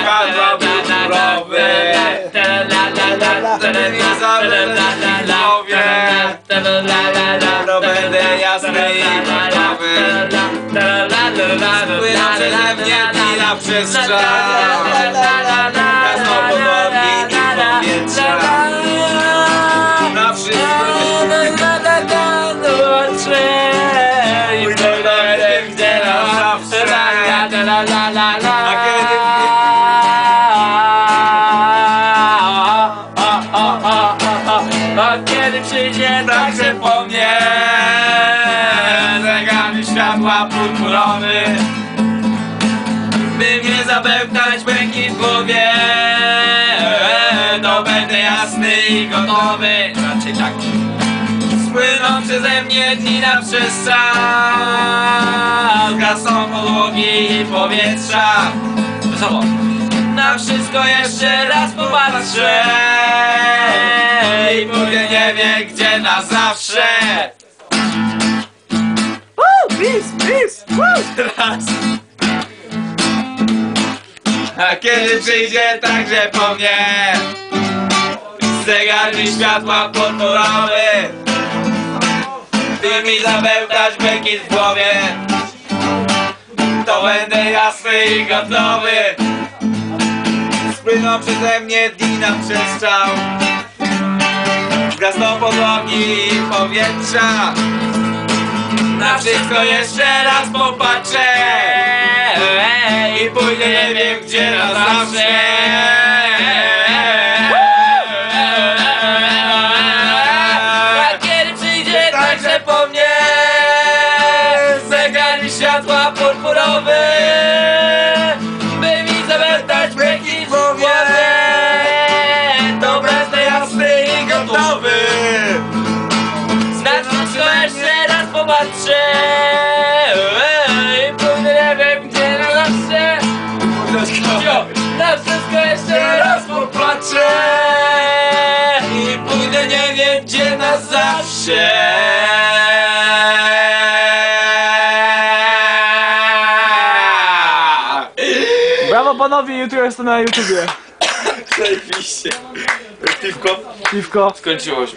Światła purpurowe Nie zabędę w głowie To będę jasny i gotowy Płyną przeze mnie dni na przestrzał Jasno podłogi i powietrza Na wszystko mnie, gdzie na zawsze A A kiedy przyjdzie Także po mnie Zegary światła purpurowy By mnie zabełtać błękit w głowie. To będę jasny i gotowy. Raczej tak. Spłyną przeze mnie dni na przestrzał Gasną podłogi i powietrza. Na wszystko jeszcze raz popatrzę I nie wie gdzie na zawsze. Peace, peace, Teraz A kiedy przyjdzie także po mnie Zegarny światła purpurowy By mi zabełtać błękit w głowie To będę jasny i gotowy Spłyną przeze mnie dni na przestrzał Zgasną podłogi powietrza. Na wszystko jeszcze raz popatrzę. I pójdę nie wiem gdzie na zawsze I pójdę nie wiem gdzie na zawsze Jo, Na wszystko jeszcze raz popatrzę I pójdę nie wiem gdzie na zawsze Brawo panowie, jutro jestem na YouTubie. Zajebiście Piwko? Piwko. Skończyło mi się